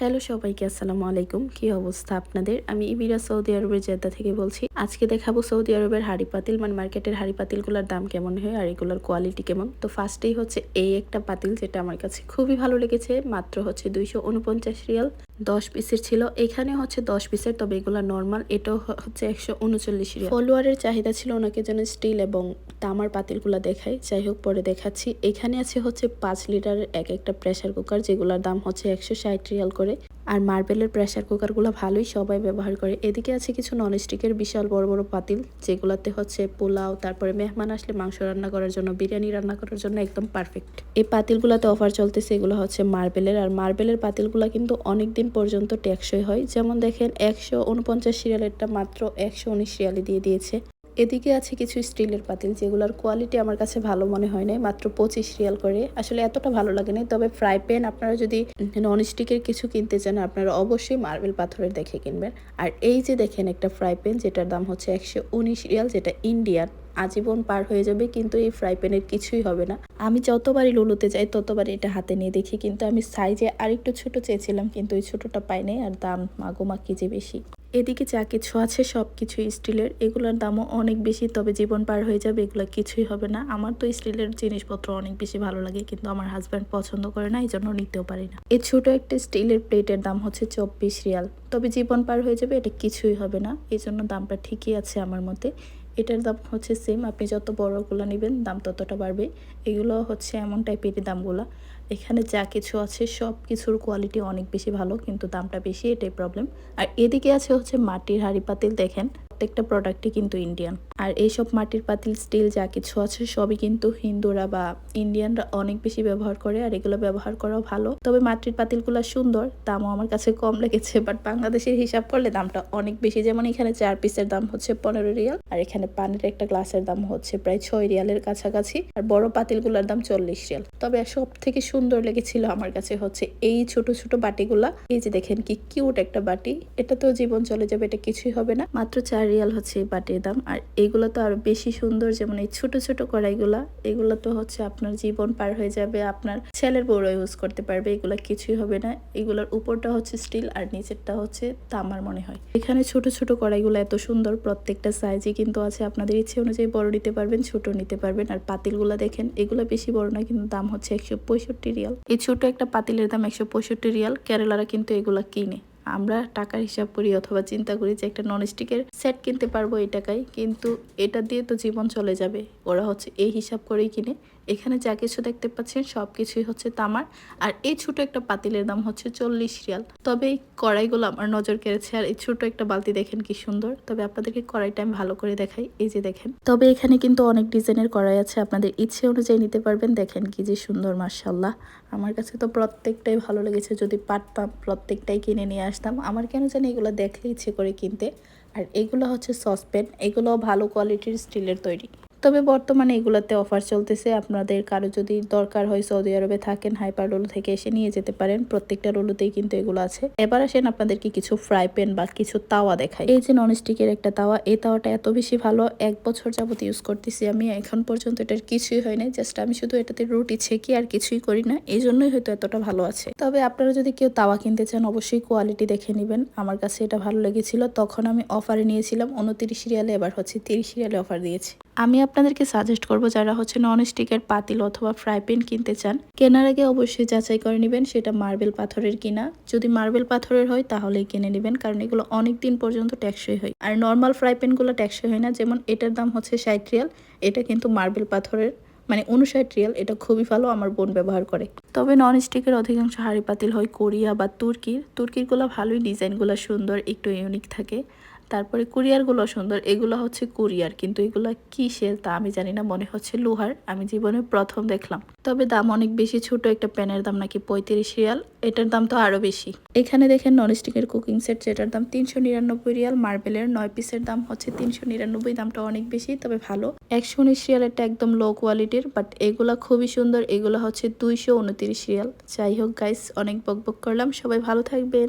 Hello সবাইকে, আসসালামু আলাইকুম। কি অবস্থা আপনাদের? আমি ইবিরা সৌদি আরবের জেদ্দা থেকে বলছি। আজকে দেখাবো সৌদি আরবের হাড়ি পাতিল মানে মার্কেটের হাড়ি পাতিলগুলোর দাম কেমন হয় আর এগুলোর কোয়ালিটি কেমন। তো ফার্স্টেই হচ্ছে এই একটা পাতিল যেটা আমার কাছে খুবই ভালো লেগেছে, মাত্র হচ্ছে দুইশো উনপঞ্চাশ রিয়াল, দশ পিসের ছিল। এখানে হচ্ছে দশ পিসের, তবে এগুলো নর্মাল এটাও হচ্ছে একশো উনচল্লিশ রিয়াল। ফলোয়ারের চাহিদা ছিল ওনাকে যেন স্টিল এবং তামার পাতিলগুলো দেখায়। যাই হোক, পরে দেখাচ্ছি। এখানে আছে হচ্ছে পাঁচ লিটারের এক একটা প্রেসার কুকার যেগুলোর দাম হচ্ছে একশো ষাট রিয়াল করে আর মার্বেলের প্রেসার কুকারগুলো ভালোই সবাই ব্যবহার করে। এদিকে আছে কিছু ননস্টিকের বিশাল বড় বড় পাতিল, যেগুলোতে হচ্ছে পোলাও, তারপরে মেহমান আসলে মাংস রান্না করার জন্য, বিরিয়ানি রান্না করার জন্য একদম পারফেক্ট এই পাতিলগুলোতে অফার চলতেছে, এগুলো হচ্ছে মার্বেলের। আর মার্বেলের পাতিলগুলো কিন্তু অনেক দিন পর্যন্ত টেকসই হয়। যেমন দেখেন, একশো উনপঞ্চাশ সিরিয়ালেরটা মাত্র একশো উনিশ সিরিয়ালে দিয়ে দিয়েছে। এদিকে আছে কিছু স্টিলের পাতিল যেগুলোর কোয়ালিটি আমার কাছে ভালো মনে হয় নাই, মাত্র পঁচিশ রিয়াল করে। আসলে এতটা ভালো লাগে না তবে ফ্রাই প্যান আপনারা যদি নন স্টিকের কিছু কিনতে চান, আপনারা অবশ্যই মার্বেল পাথরের দেখে কিনবেন। আর এই যে দেখেন একটা ফ্রাই প্যান যেটার দাম হচ্ছে একশো উনিশ রিয়াল, যেটা ইন্ডিয়ান আজীবন পার হয়ে যাবে, কিন্তু এই ফ্রাই প্যানের কিছুই হবে না। আমি যতবারই লুলুতে যাই, ততবারই এটা হাতে নিয়ে দেখি, কিন্তু আমি সাইজে আরেকটু ছোট চেয়েছিলাম, কিন্তু ওই ছোটটা পাই নাই, আর দাম মাগোমা কি যে বেশি। এদিকে যা কিছু আছে সব কিছু স্টিলের। এগুলোর দামও অনেক বেশি, তবে জীবন পার হয়ে যাবে, এগুলো কিছুই হবে না। আমার তো স্টিলের জিনিসপত্র অনেক বেশি ভালো লাগে, কিন্তু আমার হাজব্যান্ড পছন্দ করে না এই জন্য নিতেও পারি না। এই ছোট একটা স্টিলের প্লেটের দাম হচ্ছে চব্বিশ রিয়াল। তবে জীবন পার হয়ে যাবে, এটা কিছুই হবে না এই জন্য দামটা ঠিকই আছে আমার মতে। এটার দাম হচ্ছে সেম আপনি যত বড়গুলো নেবেন দাম ততটা বাড়বে। এগুলো হচ্ছে এমন টাইপেরই দামগুলো। এখানে যা কিছু আছে সব কিছুর কোয়ালিটি অনেক বেশি ভালো, কিন্তু দামটা বেশি এটাই প্রবলেম আর এদিকে আছে হচ্ছে মাটির হাঁড়ি পাতিল, দেখেন। প্রত্যেকটা প্রোডাক্টই কিন্তু ইন্ডিয়ান আর এইসব মাটির পাতিল স্টিল যা কিছু আছে, সবই কিন্তু হিন্দুরা বা ইন্ডিয়ানরা অনেক বেশি ব্যবহার করে, আর এগুলো ব্যবহার করাও ভালো। তবে মাটির পাতিলগুলো সুন্দর, দামও আমার কাছে কম লেগেছে বাট বাংলাদেশের হিসাব করলে দামটা অনেক বেশি। যেমন এখানে চার পিসের দাম হচ্ছে পনেরো রিয়াল, আর এখানে পানির একটা গ্লাসের দাম হচ্ছে প্রায় ছয় রিয়ালের কাছাকাছি, আর বড় পাতিলগুলোর দাম চল্লিশ রিয়াল। তবে সব থেকে সুন্দর লেগেছিল আমার কাছে হচ্ছে এই ছোট ছোট বাটিগুলা। এই যে দেখেন কি কিউট একটা বাটি, এটা তো জীবন চলে যাবে, এটা কিছুই হবে না। মাত্র চার রিয়াল হচ্ছে এই বাটির দাম। আর এগুলো তো আরও বেশি সুন্দর, যেমন এই ছোট ছোট কড়াইগুলা, এগুলো তো হচ্ছে আপনার জীবন পার হয়ে যাবে, আপনার ছেলের বড় ইউজ করতে পারবে, এগুলা কিছুই হবে না। এগুলোর উপরটা হচ্ছে স্টিল আর নিচেরটা হচ্ছে তামার মনে হয়। এখানে ছোট ছোট কড়াইগুলো এত সুন্দর, প্রত্যেকটা সাইজে কিন্তু আছে। আপনাদের ইচ্ছে অনুযায়ী বড় নিতে পারবেন, ছোট নিতে পারবেন। আর পাতিলগুলো দেখেন, এগুলো বেশি বড় না, কিন্তু দাম হচ্ছে একশো পঁয়ষট্টি রিয়াল। এই ছোট একটা পাতিলের দাম একশো পঁয়ষট্টি রিয়াল। কেরালারা কিন্তু এগুলা কিনে। আমরা টাকার হিসাব করি অথবা চিন্তা করি যে একটা ননস্টিকের সেট কিনতে পারব এই টাকায়, কিন্তু এটা দিয়ে তো জীবন চলে যাবে। ওরা হচ্ছে এই হিসাব করেই কিনে। এখানে যা কিছু দেখতে পাচ্ছেন সব কিছুই হচ্ছে তামার। আর এই ছোট একটা পাতিলের দাম হচ্ছে চল্লিশ রিয়াল। তবে এই কড়াইগুলো আমার নজর কেড়েছে, আর এই ছোট একটা বালতি দেখেন কি সুন্দর। তবে আপনাদেরকে কড়াইটা আমি ভালো করে দেখাই, এই যে দেখেন। তবে এখানে কিন্তু অনেক ডিজাইনের কড়াই আছে, আপনাদের ইচ্ছে অনুযায়ী নিতে পারবেন। দেখেন কি যে সুন্দর মার্শাল্লাহ আমার কাছে তো প্রত্যেকটাই ভালো লেগেছে, যদি পারতাম প্রত্যেকটাই কিনে নিয়ে আসতাম। আমার কেন জানি এগুলো দেখলে ইচ্ছে করে কিনতে। আর এগুলো হচ্ছে সসপ্যান এগুলো ভালো কোয়ালিটির স্টিলের তৈরি। তবে বর্তমানে এগুলোতে অফার চলতেছে। আপনাদের কারও যদি দরকার হয় সৌদি আরবে থাকেন হাইপার রোল থেকে এসে নিয়ে যেতে পারেন। প্রত্যেকটা রোলুতেই কিন্তু এগুলো আছে। এবার আসেন আপনাদেরকে কিছু ফ্রাই প্যান বা কিছু তাওয়া দেখাই। এই যে ননস্টিকের একটা তাওয়া, এই তাওয়াটা এত বেশি ভালো, এক বছর যাবত ইউজ করতেছি আমি। এখন পর্যন্ত এটার কিছুই হয় জাস্ট আমি শুধু এটাতে রুটি ছেঁকি আর কিছুই করি না, এই জন্যই হয়তো এতটা ভালো আছে। তবে আপনারা যদি কেউ তাওয়া কিনতে চান, অবশ্যই কোয়ালিটি দেখে নেবেন। আমার কাছে এটা ভালো লেগেছিল, তখন আমি অফারে নিয়েছিলাম। উনত্রিশ রিয়ালে এবার হচ্ছে তিরিশ রিয়ালে অফার দিয়েছি। আমি আপনাদেরকে সাজেস্ট করব যারা হচ্ছে নন স্টিকের পাতিল অথবা ফ্রাই প্যান কিনতে চান, কেনার আগে অবশ্যই যাচাই করে নেবেন সেটা মার্বেল পাথরের কিনা। যদি মার্বেল পাথরের হয়, তাহলেই কিনে নেবেন, কারণ এগুলো অনেক দিন পর্যন্ত ট্যাক্সই হয়। আর নর্মাল ফ্রাই প্যানগুলো ট্যাক্সই হয় না, যেমন এটার দাম হচ্ছে ষাট রিয়াল, এটা কিন্তু মার্বেল পাথরের মানে উনষাট রিয়াল, এটা খুবই ভালো, আমার বোন ব্যবহার করে। তবে নন স্টিকের অধিকাংশ হাঁড়ি পাতিল হয় কোরিয়া বা তুর্কির। তুর্কিরগুলো ভালোই ডিজাইনগুলো সুন্দর, একটু ইউনিক থাকে। তারপরে কুরিয়ারগুলো সুন্দর, এগুলো হচ্ছে কুরিয়ার, কিন্তু এগুলো কিসের তা আমি জানি না, মনে হচ্ছে লোহার, আমি জীবনে প্রথম দেখলাম। তবে দাম অনেক বেশি, ছোট একটা প্যানের দাম নাকি পঁয়ত্রিশ রিয়াল, এটার দাম তো আরও বেশি। এখানে দেখেন ননস্টিকের কুকিং সেট যেটার দাম তিনশো নিরানব্বই রিয়াল, মার্বেলের নয় পিসের দাম হচ্ছে তিনশো নিরানব্বই, দামটা অনেক বেশি, তবে ভালো। একশো উনিশ রিয়ালেরটা একদম লো কোয়ালিটির বাট এগুলা খুবই সুন্দর, এগুলো হচ্ছে দুইশো উনত্রিশ রিয়াল। যাই হোক গাইস অনেক বক বক করলাম, সবাই ভালো থাকবেন।